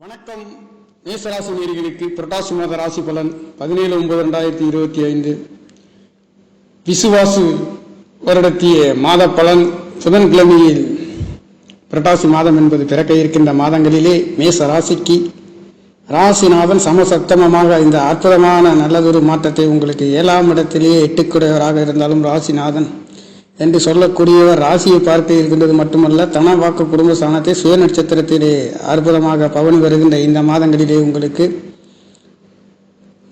வணக்கம். மேசராசி நேர்களுக்கு புரட்டாசி மாத ராசி பலன் பதினேழு ஒன்பது ரெண்டாயிரத்தி இருபத்தி ஐந்து. விசுவாசு வருடத்திய மாத பலன் புதன்கிழமையில் புரட்டாசி மாதம் என்பது பிறக்க இருக்கின்ற மாதங்களிலே மேச ராசிக்கு ராசிநாதன் சமசப்தமமாக இந்த அற்புதமான நல்லதொரு மாற்றத்தை உங்களுக்கு ஏழாம் இடத்திலேயே எட்டுக்குடையவராக இருந்தாலும் ராசிநாதன் என்று சொல்லக்கூடியவர் ராசியை பார்க்க இருக்கின்றது மட்டுமல்ல தன வாக்கு குடும்ப ஸ்தானத்தை சுய நட்சத்திரத்திலே அற்புதமாக பவனி வருகின்ற இந்த மாதங்களிலே உங்களுக்கு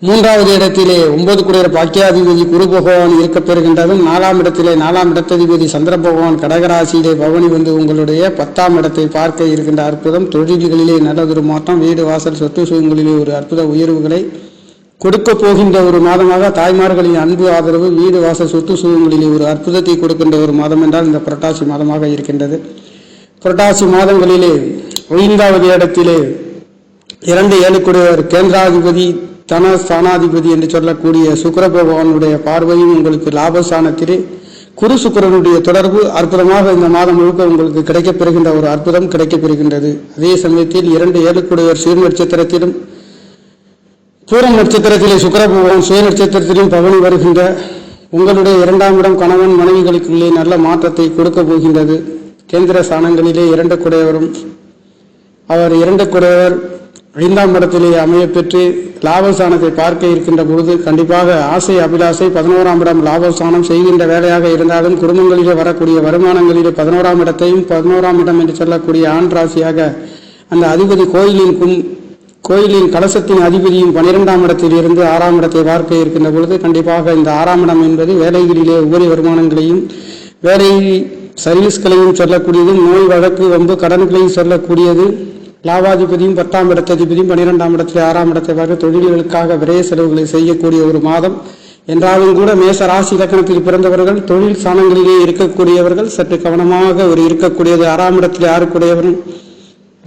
மூன்றாவது இடத்திலே ஒன்பது குடியர பாக்கியாதிபதி குரு பகவான் இருக்கப் பெறுகின்றதும் நாலாம் இடத்திலே நாலாம் இடத்ததிபதி சந்திர பகவான் கடகராசியிலே பவனி வந்து உங்களுடைய பத்தாம் இடத்தை பார்க்க இருக்கின்ற அற்புதம். தொழில்களிலே நல்லதொரு மாற்றம் வீடு வாசல் சொத்து சுகங்களிலே ஒரு அற்புத உயர்வுகளை கொடுக்க போகின்ற ஒரு மாதமாக தாய்மார்களின் அன்பு ஆதரவு வீடு வாச சொத்து சுகங்களிலே ஒரு அற்புதத்தை கொடுக்கின்ற ஒரு மாதம் என்றால் இந்த புரட்டாசி மாதமாக இருக்கின்றது. புரட்டாசி மாதங்களிலே ஐந்தாவது இடத்திலே இரண்டு ஏழுக்குடையவர் கேந்திராதிபதி தன ஸ்தானாதிபதி என்று சொல்லக்கூடிய சுக்கர பகவானுடைய பார்வையும் உங்களுக்கு லாபஸ்தானத்திலே குரு சுக்கரனுடைய தொடர்பு அற்புதமாக இந்த மாதம் முழுக்க உங்களுக்கு கிடைக்கப்பெறுகின்ற ஒரு அற்புதம் கிடைக்கப்பெறுகின்றது அதே சமயத்தில் இரண்டு ஏழுக்குடையவர் சீர் நட்சத்திரத்திலும் பூரம் நட்சத்திரத்திலே சுக்கிர சுய நட்சத்திரத்திலும் பவனி வருகின்ற உங்களுடைய இரண்டாம் இடம் கணவன் மனைவிகளுக்குள்ளே நல்ல மாற்றத்தை கொடுக்க போகின்றது. கேந்திர ஸ்தானங்களிலே இரண்டு குடையவரும் அவர் இரண்டு குடையவர் ஐந்தாம் இடத்திலே அமைய பெற்று லாபஸ்தானத்தை பார்க்க இருக்கின்ற பொழுது கண்டிப்பாக ஆசை அபிலாசை பதினோராம் இடம் லாபஸ்தானம் செய்கின்ற வேலையாக இருந்தாலும் குடும்பங்களிலே வரக்கூடிய வருமானங்களிலே பதினோராம் இடத்தையும் பதினோராம் இடம் என்று சொல்லக்கூடிய ஆண் ராசியாக அந்த அதிபதி கோயிலின் கும் கோயிலின் கலசத்தின் அதிபதியும் பனிரெண்டாம் இடத்தில் இருந்து ஆறாம் இடத்தை பார்க்க இருக்கின்ற பொழுது கண்டிப்பாக இந்த ஆறாம் இடம் என்பது வேலைகளிலே உபரி வருமானங்களையும் வேலை சர்வீஸ்களையும் சொல்லக்கூடியது நோய் வழக்கு வம்பு கடன்களையும் சொல்லக்கூடியது. லாபாதிபதியும் பத்தாம் இடத்ததிபதியும் பனிரெண்டாம் இடத்தில் ஆறாம் இடத்தை பார்க்க தொழில்களுக்காக விரைய செலவுகளை செய்யக்கூடிய ஒரு மாதம். என்றாலும் கூட மேச ராசி இலக்கணத்தில் பிறந்தவர்கள் தொழில் சாணங்களிலே இருக்கக்கூடியவர்கள் சற்று கவனமாக ஒரு இருக்கக்கூடியது. ஆறாம் இடத்தில் யாருக்குடையவரும்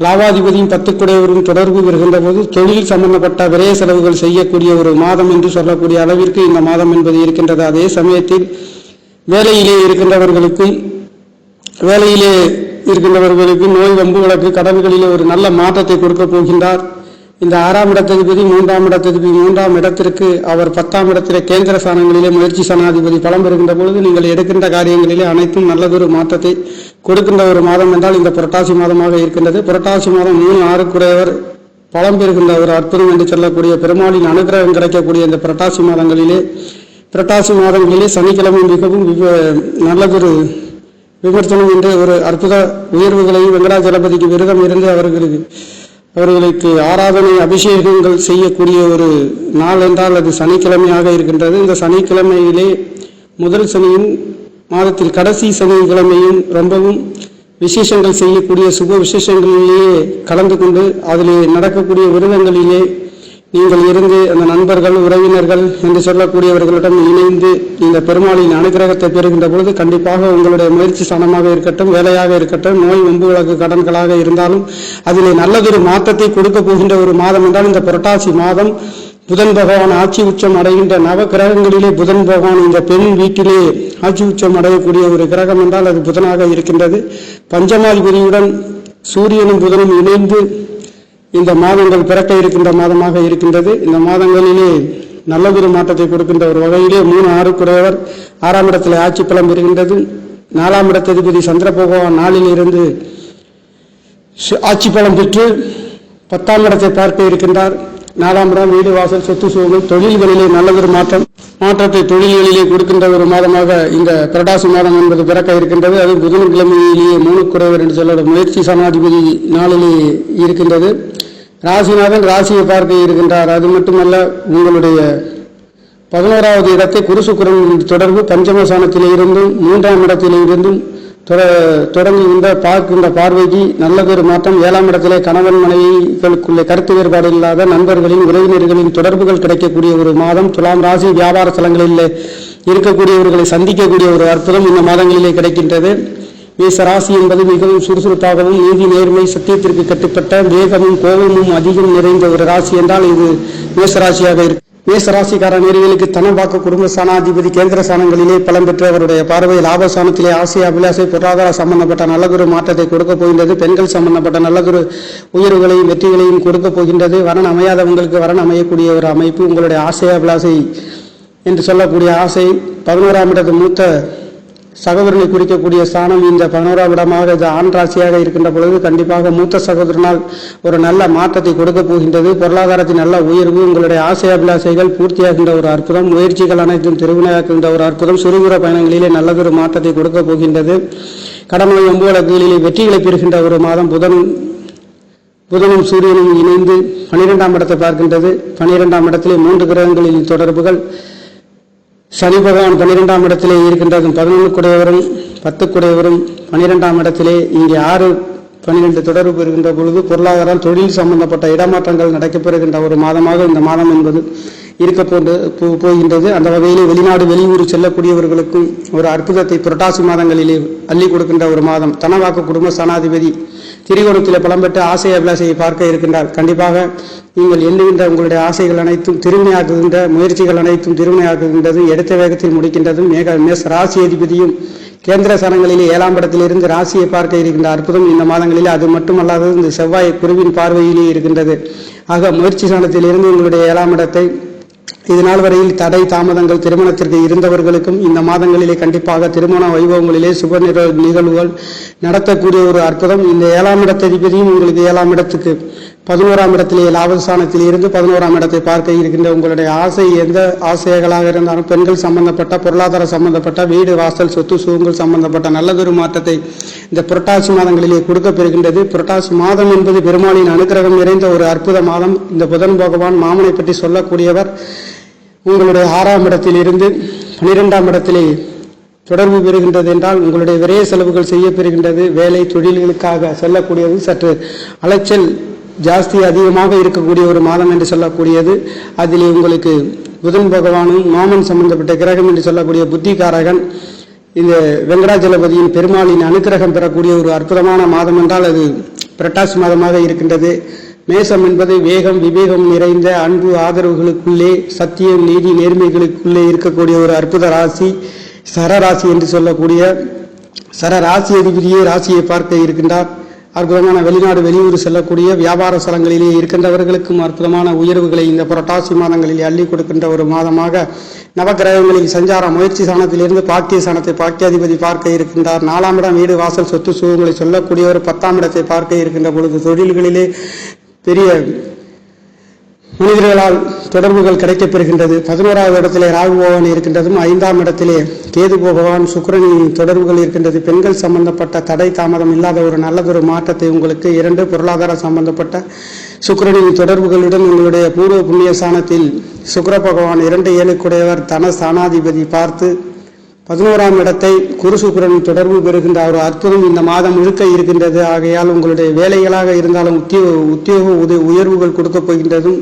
லாபாதிபதியும் பத்துக்குடையவரும் தொடர்பு வருகின்ற போது தொழில் சம்பந்தப்பட்ட விரைய செலவுகள் செய்யக்கூடிய ஒரு மாதம் என்று சொல்லக்கூடிய அளவிற்கு இந்த மாதம் என்பது இருக்கின்றது. அதே சமயத்தில் வேலையிலே இருக்கின்றவர்களுக்கும் வேலையிலே இருக்கின்றவர்களுக்கு நோய் வம்பு வழக்கு கடவுள்களிலே ஒரு நல்ல மாற்றத்தை கொடுக்க போகின்றார். இந்த ஆறாம் இடத்ததிபதி மூன்றாம் இடத்ததிபதி மூன்றாம் இடத்திற்கு அவர் பத்தாம் இடத்திலே கேந்திர ஸ்தானங்களிலே முயற்சி சனாதிபதி பலம் பெறுகின்ற பொழுது நீங்கள் எடுக்கின்ற காரியங்களிலே அனைத்தும் நல்லதொரு மாற்றத்தை கொடுக்கின்ற ஒரு மாதம் என்றால் இந்த புரட்டாசி மாதமாக இருக்கின்றது. புரட்டாசி மாதம் மூணு ஆறுக்குறையவர் பலம் பெறுகின்ற ஒரு அற்புதம் என்று சொல்லக்கூடிய பெருமாளின் அனுகிரகம் கிடைக்கக்கூடிய இந்த புரட்டாசி மாதங்களிலே புரட்டாசி மாதங்களிலே சனிக்கிழமை மிகவும் நல்லதொரு விமர்சனம் என்று ஒரு அற்புத உயர்வுகளை வெங்கடாஜலபதிக்கு விரதம் இருந்து அவர்களுக்கு அவர்களுக்கு ஆராதனை அபிஷேகங்கள் செய்யக்கூடிய ஒரு நாள் என்றால் அது சனிக்கிழமையாக இருக்கின்றது. இந்த சனிக்கிழமையிலே முதல் சனியும் மாதத்தில் கடைசி சனிக்கிழமையும் ரொம்பவும் விசேஷங்கள் செய்யக்கூடிய சுப விசேஷங்களிலேயே கலந்து கொண்டு அதிலே நடக்கக்கூடிய விரதங்களிலே நீங்கள் இருந்து அந்த நண்பர்கள் உறவினர்கள் என்று சொல்லக்கூடியவர்களிடம் இணைந்து இந்த பெருமாளின் அனுகிரகத்தை பெறுகின்ற பொழுது கண்டிப்பாக உங்களுடைய முயற்சி சனமாக இருக்கட்டும் வேலையாக இருக்கட்டும் நோய் வம்பு வழக்கு கடன்களாக இருந்தாலும் அதிலே நல்லதொரு மாற்றத்தை கொடுக்க போகின்ற ஒரு மாதம் என்றால் இந்த புரட்டாசி மாதம் புதன் பகவான் ஆட்சி உச்சம் அடைகின்ற நவ கிரகங்களிலே புதன் பகவான் இந்த பெண் வீட்டிலே ஆட்சி உச்சம் அடையக்கூடிய ஒரு கிரகம் என்றால் அது புதனாக இருக்கின்றது. பஞ்சமாதிபதியுடன் சூரியனும் புதனும் இணைந்து இந்த மாதங்கள் பிறக்க இருக்கின்ற மாதமாக இருக்கின்றது. இந்த மாதங்களிலே நல்லதொரு மாற்றத்தை கொடுக்கின்ற ஒரு வகையிலே மூணு ஆறு குறைவர் ஆறாம் இடத்தில் ஆட்சி பலம் பெறுகின்றது. நாலாம் இடத்ததிபதி சந்திர பகவான் நாளில் இருந்து ஆட்சி பலம் பெற்று பத்தாம் இடத்தை பார்க்க இருக்கின்றார். நாலாம் இடம் வீடு வாசல் சொத்து சுகங்கள் தொழில்களிலே நல்லதொரு மாற்றம். மாற்றத்தை தொழில்களிலே கொடுக்கின்ற ஒரு மாதமாக இந்த கரடாசி மாதம் என்பது பிறக்க இருக்கின்றது. அது புதன்கிழமையிலேயே மூணு குறைவர் என்று சொல்ல முயற்சி சனாதிபதி நாளிலே இருக்கின்றது. ராசிநாதன் ராசியை பார்க்க இருக்கின்றார். அது மட்டுமல்ல உங்களுடைய பதினோராவது இடத்தை குருசுக்குரன் தொடர்பு பஞ்சமசானத்திலே இருந்தும் மூன்றாம் இடத்திலே தொட- தொடங்கி இந்த பார்க்கின்ற பார்வைக்கு நல்லதொரு மாற்றம். ஏழாம் இடத்திலே கணவன் மனைவிகளுக்குள்ளே கருத்து வேறுபாடு இல்லாத நண்பர்களின் உறவினர்களின் தொடர்புகள் கிடைக்கக்கூடிய ஒரு மாதம். துலாம் ராசி வியாபார ஸ்தலங்களில் இருக்கக்கூடியவர்களை சந்திக்கக்கூடிய ஒரு அற்புதம் இந்த மாதங்களிலே கிடைக்கின்றது. மேச ராசி என்பது மிகவும் சுறுசுறுப்பாகவும் நீதி நேர்மை சத்தியத்திற்கு கட்டுப்பட்ட வேகமும் கோபமும் அதிகம் நிறைந்த ஒரு ராசி என்றால் இது மேசராசியாக இருக்கும் இருக்கு. மேசராசிக்கார நேர்களுக்கு தனவாக்கு குடும்ப சாணாதிபதி கேந்திர சாணங்களிலே பலம் பெற்று அவருடைய பார்வை லாபஸ்தானத்திலே ஆசை அபிலாசை பொருளாதார சம்பந்தப்பட்ட நல்லதொரு மாற்றத்தை கொடுக்க போகின்றது. பெண்கள் சம்பந்தப்பட்ட நல்லதொரு உயர்வுகளையும் வெற்றிகளையும் கொடுக்க போகின்றது. வரன் அமையாதவங்களுக்கு வரன் அமையக்கூடிய ஒரு அமைப்பு உங்களுடைய ஆசை அபிலாசை என்று சொல்லக்கூடிய ஆசை. பதினோராம் இடத்து மூத்த சகோதரனை குறிக்கக்கூடிய ஸ்தானம் இந்த பதினோராம் இடமாக இது ஆண் ராசியாக இருக்கின்ற பொழுது கண்டிப்பாக மூத்த சகோதரனால் ஒரு நல்ல மாற்றத்தை கொடுக்க போகின்றது. பொருளாதாரத்தின் நல்ல உயர்வு உங்களுடைய ஆசை அபிலாசைகள் பூர்த்தியாகின்ற ஒரு அற்புதம். முயற்சிகள் அனைத்தும் திருவினையாக்குகின்ற ஒரு அற்புதம். சுறுகுற பயணங்களிலே நல்லதொரு மாற்றத்தை கொடுக்க போகின்றது. கடமை ஒன்புகளங்களிலே வெற்றிகளை பெறுகின்ற ஒரு மாதம். புதன் புதனும் சூரியனும் இணைந்து பனிரெண்டாம் இடத்தை பார்க்கின்றது. பனிரெண்டாம் இடத்திலே மூன்று கிரகங்களின் தொடர்புகள் சனி பகவான் பன்னிரெண்டாம் இடத்திலே இருக்கின்றது பதினொன்றுக்குடையவரும் குடையவரும் பத்து குடையவரும் பன்னிரெண்டாம் இடத்திலே இங்கே ஆறு பன்னிரெண்டு தொடர்பு பெறுகின்ற பொழுது பொருளாதாரம் தொழில் சம்பந்தப்பட்ட இடமாற்றங்கள் நடக்கப்பெறுகின்ற ஒரு மாதமாக இந்த மாதம் என்பது இருக்க போன்று போ- போகின்றது. அந்த வகையிலே வெளிநாடு வெளியூர் செல்லக்கூடியவர்களுக்கும் ஒரு அற்புதத்தை புரட்டாசி மாதங்களிலே அள்ளி கொடுக்கின்ற ஒரு மாதம். தனவாக்கு குடும்ப சனாதிபதி திரிகோணத்தில் பலம் ஆசை அபிலாசையை பார்க்க இருக்கின்றார். கண்டிப்பாக நீங்கள் எண்ணுகின்ற உங்களுடைய ஆசைகள் அனைத்தும் திருமையாக்குகின்ற முயற்சிகள் அனைத்தும் திருமையாக்குகின்றது எடுத்த வேகத்தில் முடிக்கின்றதும் மேக மேச ராசி அதிபதியும் கேந்திர சனங்களிலே ஏழாம் இடத்திலிருந்து ராசியை பார்க்க இருக்கின்ற அற்புதம் இந்த மாதங்களில் அது மட்டுமல்லாதது இந்த செவ்வாய் குருவின் பார்வையிலே இருக்கின்றது. ஆக முயற்சி சனத்திலிருந்து உங்களுடைய ஏழாம் இடத்தை இது நாள் வரையில் தடை தாமதங்கள் திருமணத்திற்கு இருந்தவர்களுக்கும் இந்த மாதங்களிலே கண்டிப்பாக திருமண வைபவங்களிலே சுப நிகழ்வுகள் நடத்தக்கூடிய ஒரு அற்புதம். இந்த ஏழாம் இடத்ததிபதியும் உங்களுக்கு ஏழாம் இடத்துக்கு பதினோராம் இடத்திலே லாபஸ்தானத்தில் இருந்து பதினோராம் இடத்தை பார்க்க இருக்கின்ற உங்களுடைய ஆசை எந்த ஆசைகளாக இருந்தாலும் பெண்கள் சம்பந்தப்பட்ட பொருளாதார சம்பந்தப்பட்ட வீடு வாசல் சொத்து சுகங்கள் சம்பந்தப்பட்ட நல்லதொரு மாற்றத்தை இந்த புரட்டாசி மாதங்களிலே கொடுக்க பெறுகின்றது. புரட்டாசி மாதம் என்பது பெருமாளின் அனுகிரகம் நிறைந்த ஒரு அற்புத மாதம். இந்த புதன் பகவான் மாமனை பற்றி சொல்லக்கூடியவர் உங்களுடைய ஆறாம் இடத்தில் இருந்து பன்னிரெண்டாம் இடத்திலே தொடர்பு பெறுகின்றது என்றால் உங்களுடைய விரைய செலவுகள் செய்ய பெறுகின்றது வேலை தொழில்களுக்காக செல்லக்கூடியது சற்று அலைச்சல் ஜாஸ்தி அதிகமாக இருக்கக்கூடிய ஒரு மாதம் என்று சொல்லக்கூடியது. அதிலே உங்களுக்கு புதன் பகவானும் மாமன் சம்பந்தப்பட்ட கிரகம் என்று சொல்லக்கூடிய புத்திகாரகன் இந்த வெங்கடாஜலபதியின் பெருமாளின் அனுக்கிரகம் பெறக்கூடிய ஒரு அற்புதமான மாதம் என்றால் அது புரட்டாசி மாதமாக இருக்கின்றது. மேசம் என்பது வேகம் விவேகம் நிறைந்த அன்பு ஆதரவுகளுக்குள்ளே சத்தியம் நீதி நேர்மைகளுக்குள்ளே இருக்கக்கூடிய ஒரு அற்புத ராசி சரராசி என்று சொல்லக்கூடிய சர ராசி அதிபதியே ராசியை பார்க்க இருக்கின்றார். அற்புதமான வெளிநாடு வெளியூர் செல்லக்கூடிய வியாபார ஸ்தலங்களிலே இருக்கின்றவர்களுக்கும் அற்புதமான உயர்வுகளை இந்த புரட்டாசி மாதங்களில் அள்ளி கொடுக்கின்ற ஒரு மாதமாக நவகிரகங்களில் சஞ்சார முயற்சி சாணத்திலிருந்து பாக்கிய சாணத்தை பாக்கியாதிபதி பார்க்க இருக்கின்றார். நாலாம் இடம் வீடு வாசல் சொத்து சுகங்களை சொல்லக்கூடிய ஒரு பத்தாம் இடத்தை பார்க்க இருக்கின்ற பொழுது தொழில்களிலே பெரிய மனிதர்களால் தொடர்புகள் கிடைக்கப்பெறுகின்றது. பதினோராவது இடத்திலே ராகு பகவான் இருக்கின்றதும் ஐந்தாம் இடத்திலே கேது பகவான் சுக்கரனின் தொடர்புகள் இருக்கின்றது. பெண்கள் சம்பந்தப்பட்ட தடை தாமதம் இல்லாத ஒரு நல்லதொரு மாற்றத்தை உங்களுக்கு இரண்டு பொருளாதார சம்பந்தப்பட்ட சுக்கரனின் தொடர்புகளுடன் உங்களுடைய பூர்வ புண்ணிய ஸ்தானத்தில் சுக்கர பகவான் இரண்டு ஏழுக்குடையவர் தன ஸ்தானாதிபதி பார்த்து பதினோராம் இடத்தை குரு தொடர்பு பெறுகின்ற ஒரு அற்புதம் இந்த மாதம் முழுக்க இருக்கின்றது. ஆகையால் உங்களுடைய வேலைகளாக இருந்தாலும் உத்தியோக உத்தியோக உத உயர்வுகள் கொடுக்கப் போகின்றதும்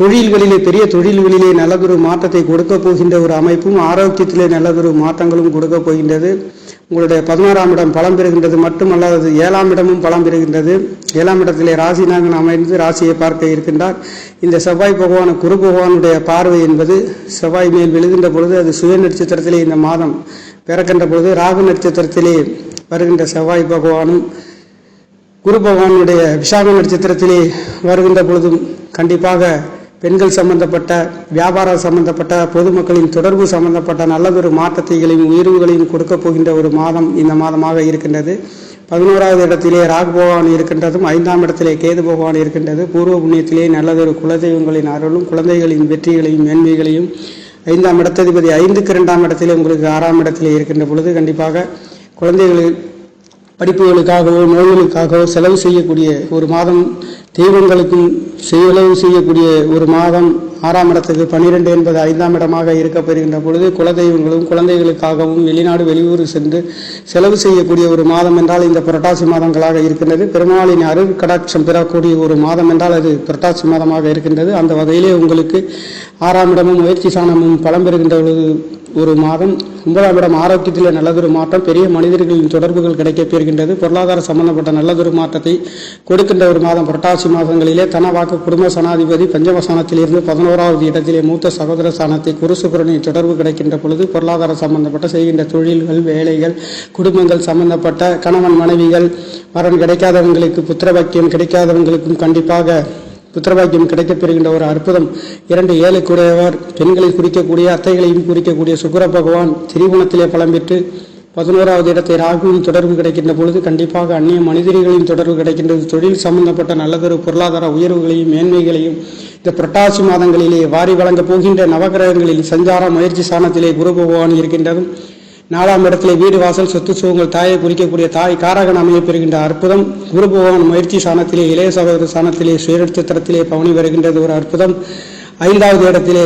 தொழில்களிலே பெரிய தொழில்களிலே நல்லதொரு மாற்றத்தை கொடுக்க போகின்ற ஒரு அமைப்பும் ஆரோக்கியத்திலே நல்லதொரு மாற்றங்களும் கொடுக்க போகின்றது. உங்களுடைய பதினோராம் இடம் பலம் பெறுகின்றது மட்டுமல்லாது ஏழாம் இடமும் பலம் பெறுகின்றது. ஏழாம் இடத்திலே ராசிநாதன் அமைந்து ராசியை பார்க்க இருக்கின்றார். இந்த செவ்வாய் பகவான் குரு பகவானுடைய பார்வை என்பது செவ்வாய் மேல் விழுகின்ற பொழுது அது சுய நட்சத்திரத்திலே இந்த மாதம் பிறக்கின்ற பொழுது ராகு நட்சத்திரத்திலே வருகின்ற செவ்வாய் பகவானும் குரு பகவானுடைய விசாக நட்சத்திரத்திலே வருகின்ற பொழுதும் கண்டிப்பாக பெண்கள் சம்பந்தப்பட்ட வியாபாரம் சம்பந்தப்பட்ட பொதுமக்களின் தொடர்பு சம்பந்தப்பட்ட நல்லதொரு மாற்றத்தைகளையும் உயர்வுகளையும் கொடுக்க போகின்ற ஒரு மாதம் இந்த மாதமாக இருக்கின்றது. பதினோராவது இடத்திலே ராகு பகவான் இருக்கின்றதும் ஐந்தாம் இடத்திலே கேது பகவான் இருக்கின்றது. பூர்வ புண்ணியத்திலே நல்லதொரு குலதெய்வங்களின் அருளும் குழந்தைகளின் வெற்றிகளையும் மேன்மைகளையும் ஐந்தாம் இடத்ததிபதி ஐந்துக்கு இரண்டாம் இடத்திலே உங்களுக்கு ஆறாம் இடத்திலே இருக்கின்ற பொழுது கண்டிப்பாக குழந்தைகளின் படிப்புகளுக்காகவோ நோய்களுக்காகவோ செலவு செய்யக்கூடிய ஒரு மாதம் தெய்வங்களுக்கும் செலவு செய்யக்கூடிய ஒரு மாதம் ஆறாம் இடத்துக்கு பன்னிரெண்டு என்பது ஐந்தாம் இடமாக இருக்கப்பெறுகின்ற பொழுது குலதெய்வங்களும் குழந்தைகளுக்காகவும் வெளிநாடு வெளியூர் சென்று செலவு செய்யக்கூடிய ஒரு மாதம் என்றால் இந்த புரட்டாசி மாதங்களாக இருக்கின்றது. பெருமாளின் அருள் கடாட்சம் பெறக்கூடிய ஒரு மாதம் என்றால் அது புரட்டாசி மாதமாக இருக்கின்றது. அந்த வகையிலே உங்களுக்கு ஆறாம் இடமும் முயற்சி சாணமும் பலம் பெறுகின்ற பொழுது ஒரு மாதம் ஒன்பதாம் இடம் ஆரோக்கியத்தில் நல்லதொரு மாற்றம் பெரிய மனிதர்களின் தொடர்புகள் கிடைக்கப் பெறுகின்றது. பொருளாதார சம்பந்தப்பட்ட நல்லதொரு மாற்றத்தை கொடுக்கின்ற ஒரு மாதம் புரட்டாசி மாதங்களிலே தனவாக்கு குடும்ப சனாதிபதி பஞ்சமஸ்தானத்திலிருந்து பதினோராவது இடத்திலே மூத்த சகோதர ஸ்தானத்தை குருசுபுரனை தொடர்பு கிடைக்கின்ற பொழுது பொருளாதார சம்பந்தப்பட்ட செய்கின்ற தொழில்கள் வேலைகள் குடும்பங்கள் சம்பந்தப்பட்ட கணவன் மனைவிகள் வரன் கிடைக்காதவங்களுக்கு புத்திரபாக்கியம் கிடைக்காதவங்களுக்கும் கண்டிப்பாக புத்திரபாக்கியம் கிடைக்கப் பெறுகின்ற ஒரு அற்புதம். இரண்டு ஏழை கூடியவர் பெண்களை குறிக்கக்கூடிய அத்தைகளையும் குறிக்கக்கூடிய சுக்கிர பகவான் திரிகுணத்திலே பலம் பெற்று பதினோராவது இடத்தை ராகுவின் தொடர்பு கிடைக்கின்ற பொழுது கண்டிப்பாக அந்நிய மனிதர்களின் தொடர்பு கிடைக்கின்றது. தொழில் சம்பந்தப்பட்ட நல்லதொரு பொருளாதார உயர்வுகளையும் மேன்மைகளையும் இந்த புரட்டாசி மாதங்களிலே வாரி வழங்கப் போகின்ற நவகிரகங்களில் சஞ்சார முயற்சி சாணத்திலே குரு பகவான் இருக்கின்றதும் நாலாம் இடத்திலே வீடு வாசல் சொத்து சுகங்கள் தாயை குறிக்கக்கூடிய தாய் காரகன் அமைய பெறுகின்ற அற்புதம். குரு பகவான் முயற்சி சாணத்திலே இளைய சகோதர சாணத்திலே சுயநட்சத்திரத்திலே பவனி வருகின்றது ஒரு அற்புதம். ஐந்தாவது இடத்திலே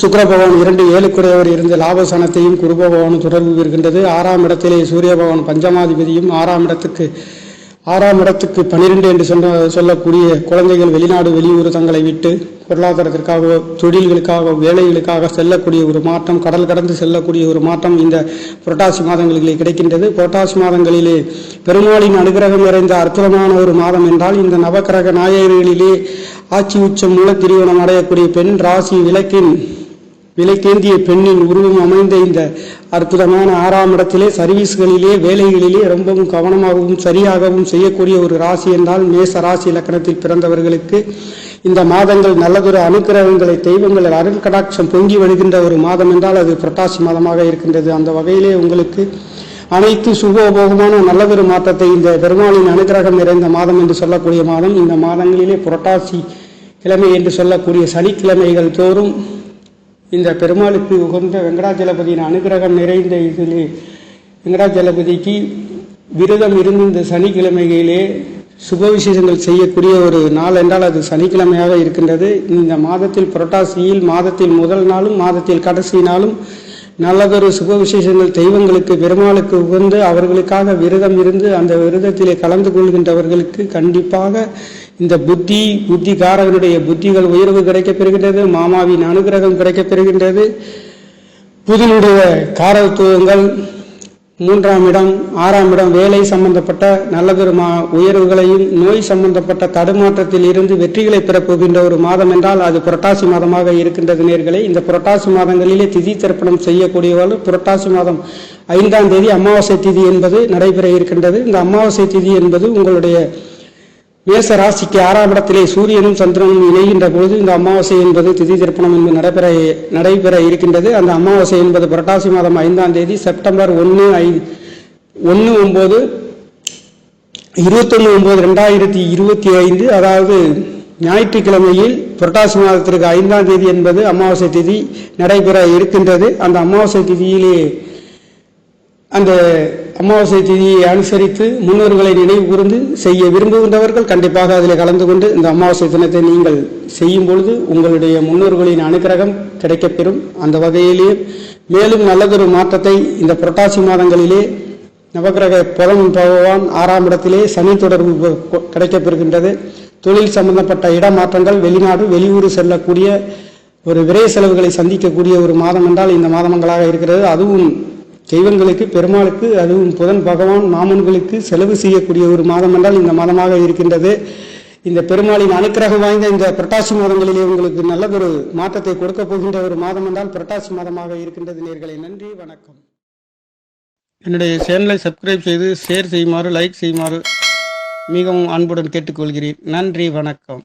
சுக்கர பகவான் இரண்டு ஏழுக்குடையவர் இருந்த லாபசனத்தையும் குரு பகவானும் தொடர்பு இருக்கின்றது ஆறாம் இடத்திலே சூரிய பகவான் பஞ்சமாதிபதியும் ஆறாம் இடத்துக்கு ஆறாம் இடத்துக்கு பனிரெண்டு என்று சொன்ன சொல்லக்கூடிய குழந்தைகள் வெளிநாடு வெளியூர் தங்களை விட்டு பொருளாதாரத்திற்காக தொழில்களுக்காக வேலைகளுக்காக செல்லக்கூடிய ஒரு மாற்றம் கடல் கடந்து செல்லக்கூடிய ஒரு மாற்றம் இந்த புரட்டாசி மாதங்களிலே கிடைக்கின்றது. புரட்டாசி மாதங்களிலே பெருமாளின் அனுகிரகம் நிறைந்த அற்புதமான ஒரு மாதம் என்றால் இந்த நவக்கிரக நாயகர்களிலே ஆட்சி உச்சம் மூல திரிவனம் அடையக்கூடிய பெண் ராசி விளக்கின் விலைக்கேந்திய பெண்ணின் உருவம் அமைந்த இந்த அற்புதமான ஆறாம் இடத்திலே சர்வீஸ்களிலே வேலைகளிலே ரொம்பவும் கவனமாகவும் சரியாகவும் செய்யக்கூடிய ஒரு ராசி என்றால் மேச ராசி இலக்கணத்தில் பிறந்தவர்களுக்கு இந்த மாதங்கள் நல்லதொரு அனுக்கிரகங்களை தெய்வங்கள் அருள் கடாட்சம் பொங்கி வருகின்ற ஒரு மாதம் என்றால் அது புரட்டாசி மாதமாக இருக்கின்றது. அந்த வகையிலே உங்களுக்கு அனைத்து சுகோபோகமான நல்லதொரு மாற்றத்தை இந்த பெருமாளின் அனுகிரகம் நிறைந்த மாதம் என்று சொல்லக்கூடிய மாதம். இந்த மாதங்களிலே புரட்டாசி கிழமை என்று சொல்லக்கூடிய சனிக்கிழமைகள் தோறும் இந்த பெருமாளுக்கு உகந்த வெங்கடாஜலபதியின் அனுகிரகம் நிறைந்த இதிலே வெங்கடாஜலபதிக்கு விரதம் இருந்து இந்த சனிக்கிழமைகளிலே சுப விசேஷங்கள் செய்யக்கூடிய ஒரு நாள் என்றால் அது சனிக்கிழமையாக இருக்கின்றது. இந்த மாதத்தில் புரட்டாசியில் மாதத்தில் முதல் நாளும் மாதத்தில் கடைசி நாளும் நல்லதொரு சுப விசேஷங்கள் தெய்வங்களுக்கு பெருமாளுக்கு உகந்து அவர்களுக்காக விரதம் இருந்து அந்த விரதத்திலே கலந்து கொள்கின்றவர்களுக்கு கண்டிப்பாக இந்த புத்தி புத்திகாரகனுடைய புத்திகள் உயர்வு கிடைக்கப் பெறுகின்றது மாமாவின் அனுகிரகம் கிடைக்கப் பெறுகின்றது புதனுடைய காரத்துவங்கள் மூன்றாம் இடம் ஆறாம் இடம் வேலை சம்பந்தப்பட்ட நல்லதொரு மா உயர்வுகளையும் நோய் சம்பந்தப்பட்ட தடுமாற்றத்தில் இருந்து வெற்றிகளை பெறப்போகின்ற ஒரு மாதம் என்றால் அது புரட்டாசி மாதமாக இருக்கின்றது நேர்களை. இந்த புரட்டாசி மாதங்களிலே திதி தர்ப்பணம் செய்யக்கூடியவர்கள் புரட்டாசி மாதம் ஐந்தாம் தேதி அமாவாசை திதி என்பது நடைபெற இருக்கின்றது. இந்த அமாவாசை திதி என்பது உங்களுடைய மேச ராசிக்கு ஆறாம் இடத்திலே சூரியனும் சந்திரனும் இணைகின்ற பொழுது இந்த அமாவாசை என்பது திதி திருப்பணம் என்பது நடைபெற நடைபெற இருக்கின்றது. அந்த அமாவாசை என்பது புரட்டாசி மாதம் ஐந்தாம் தேதி செப்டம்பர் ஒன்று ஐ ஒன்று ஒம்பது இருபத்தொன்று ஒம்பது ரெண்டாயிரத்தி இருபத்தி ஐந்து. அதாவது ஞாயிற்றுக்கிழமையில் புரட்டாசி மாதத்திற்கு ஐந்தாம் தேதி என்பது அமாவாசை திதி நடைபெற இருக்கின்றது. அந்த அமாவாசை திதியிலே அந்த அமாவாசை திதியை அனுசரித்து முன்னோர்களை நினைவு கூர்ந்து செய்ய விரும்புகின்றவர்கள் கண்டிப்பாக அதில் கலந்து கொண்டு இந்த அமாவாசை தினத்தை நீங்கள் செய்யும் பொழுது உங்களுடைய முன்னோர்களின் அனுக்கிரகம் கிடைக்கப்பெறும். அந்த வகையிலே மேலும் நல்லதொரு மாற்றத்தை இந்த புரட்டாசி மாதங்களிலே நவகிரக புதன் பகவான் ஆறாம் இடத்திலே சனி தொடர்பு கிடைக்கப்பெறுகின்றது. தொழில் சம்பந்தப்பட்ட இடமாற்றங்கள் வெளிநாடு வெளியூர் செல்லக்கூடிய ஒரு விரை செலவுகளை சந்திக்கக்கூடிய ஒரு மாதம் என்றால் இந்த மாதங்களாக இருக்கிறது. அதுவும் தெய்வங்களுக்கு பெருமாளுக்கு அதுவும் புதன் பகவான் மாமன்களுக்கு செலவு செய்யக்கூடிய ஒரு மாதம் என்றால் இந்த மாதமாக இருக்கின்றது. இந்த பெருமாளின் அனுக்கிரகம் வாய்ந்த இந்த புரட்டாசி மாதங்களிலே உங்களுக்கு நல்லதொரு மாற்றத்தை கொடுக்க போகின்ற ஒரு மாதம் என்றால் புரட்டாசி மாதமாக இருக்கின்றது நேர்களை. நன்றி வணக்கம். என்னுடைய சேனலை சப்ஸ்கிரைப் செய்து ஷேர் செய்யுமாறு லைக் செய்யுமாறு மிகவும் அன்புடன் கேட்டுக்கொள்கிறேன். நன்றி வணக்கம்.